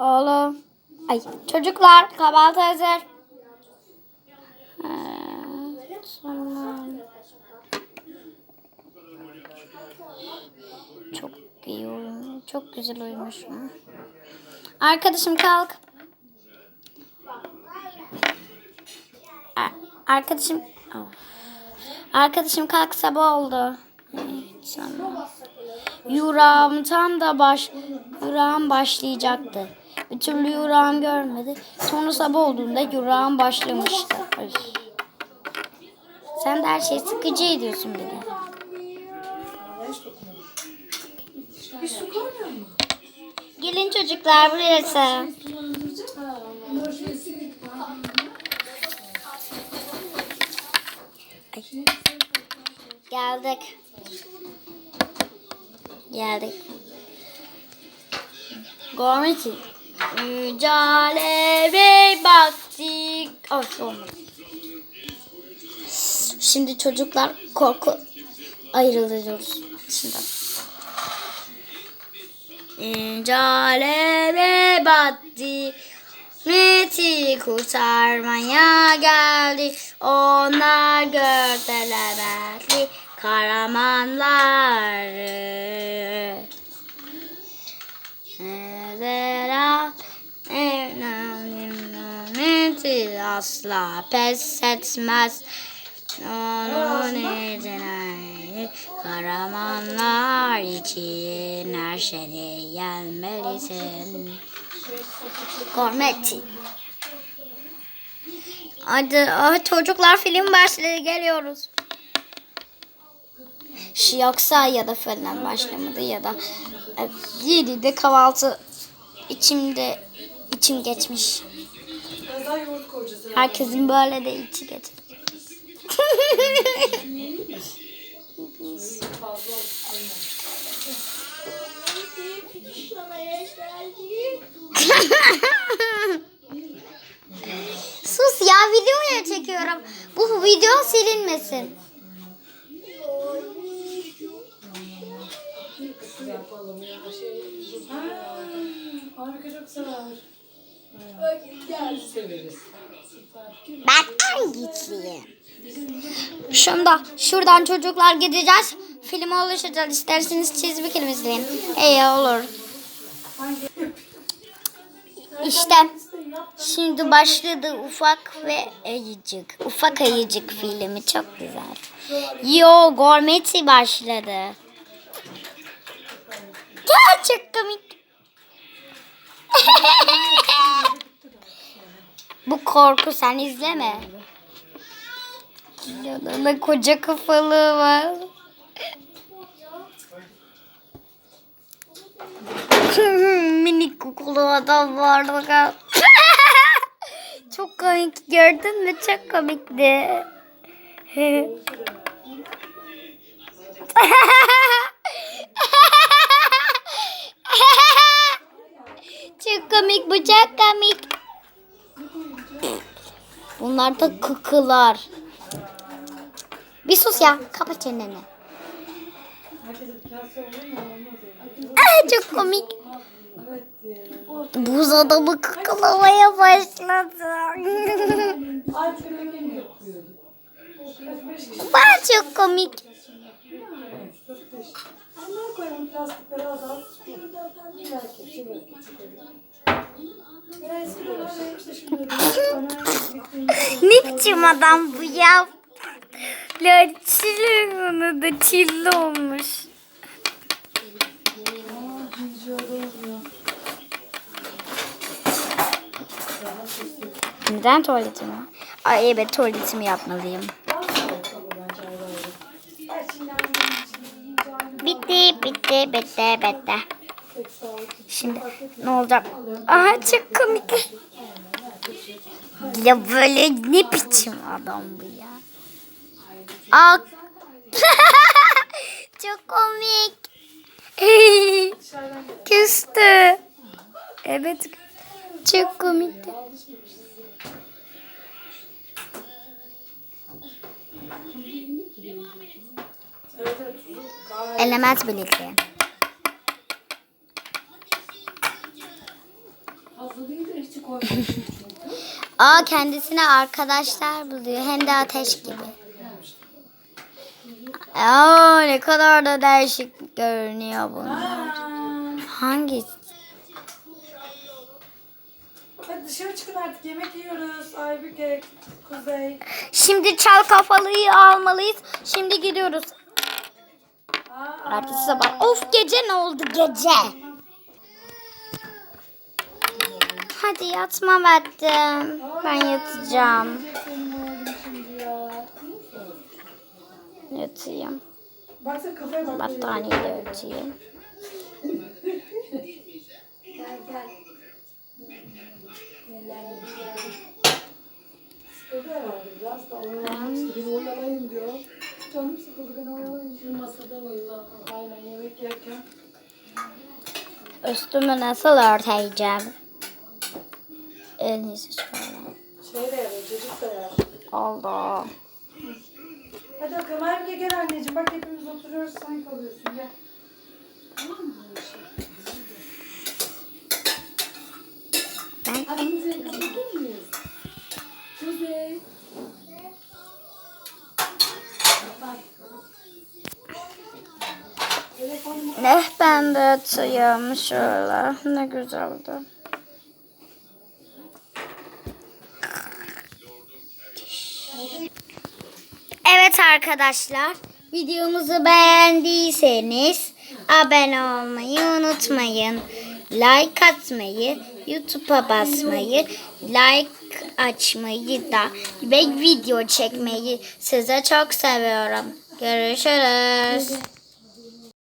Oğlum. Ay çocuklar kahvaltı hazır. Tamam. Çok iyi uyumuş. Çok güzel uyumuşum. Arkadaşım kalk. Arkadaşım Of. Arkadaşım kalk sabah oldu. Evet. Yurağım tam da baş yurağım başlayacaktı. Bir türlü yurağım görmedi. Sonra sabah olduğunda yurağım başlamıştı. Ay. Sen de her şeyi sıkıcı ediyorsun de. Gelin çocuklar buraya. Ay. Geldik. Geldik. Gormiti. Mücadele baktık. Oh, olmadı. Şimdi çocuklar korku ayrılıyoruz. Şimdi. Mücadele battı. Meti kurtarmaya geldi. Onlar gördüler kahramanları. Asla pes etmez. Onun izine kahramanlar için her şeyi yenmelisin. Gormeti. Hadi ah, çocuklar film başladı geliyoruz. Yoksa ya da falan başlamadı ya da e, yedi de kahvaltı içimde içim geçmiş. Herkesin böyle de içi olsun. Sus ya videoya çekiyorum. Bu video silinmesin. Yapalım ya. Şey, ha, harika çok sever. Gel. Severiz. Ben en güçlüyüm. Şunda şuradan çocuklar gideceğiz. Filme ulaşacağız. İsterseniz çizgi film izleyin. İyi olur. İşte şimdi başladı ufak ve ayıcık. Ufak ayıcık filmi çok güzel. Yo Gormeti başladı. Çok komik. Bu korku sen izleme. Yanında koca kafalı var. Minik kokulu adam vardı. Çok komik gördün mü? Çok komikti. çok komik bu çok komik. Bunlar da kıkılar. Bir sus ya. Kapat çeneni. Aa, çok komik. Buz adamı kıkılamaya başladı. Bana çok komik. Onlara koyalım plastikleri azalt. Bir erkek, bir erkek. Ne biçim adam bu ya? La çilli onu da çilli olmuş. Neden tuvaletimi? Ay evet tuvaletimi yapmalıyım. Bitti bitti bitti bitti. Şimdi ne olacak? Aha çok komik. Ya böyle ne biçim adam bu ya? Aa. çok komik. Küstü. Evet. Çok komikti. Element birlikte. Aa kendisine arkadaşlar buluyor. Hem de ateş gibi. Aa ne kadar da değişik görünüyor bunlar. Hangi? hadi dışarı çıkın artık yemek yiyoruz. Aybüke, Kuzey. Şimdi çal kafalıyı almalıyız. Şimdi gidiyoruz. Aa, Ertesi sabah. Of gece ne oldu gece? Hadi yatma vaktim. Ben yatacağım. Yatayım. Battaniyeyle yatayım. Oyalamak istedim. Oyalayın diyor. Canım sıkıldı ben oyalayayım. Şu masada oyala. Aynen yemek yerken. Üstümü nasıl örteceğim? En iyisi şöyle. De yer, çocuk da. Oldu. Hadi bakalım Aybüke gel anneciğim. Bak hepimiz oturuyoruz sen kalıyorsun gel. Ben Hadi Kuzey kapatır mıyız? Kuzey. Telefonum Ne ben de yatayım şöyle. Ne güzeldi. Evet arkadaşlar. Videomuzu beğendiyseniz abone olmayı unutmayın. Like atmayı, YouTube'a basmayı, like açmayı da ve video çekmeyi size çok seviyorum. Görüşürüz.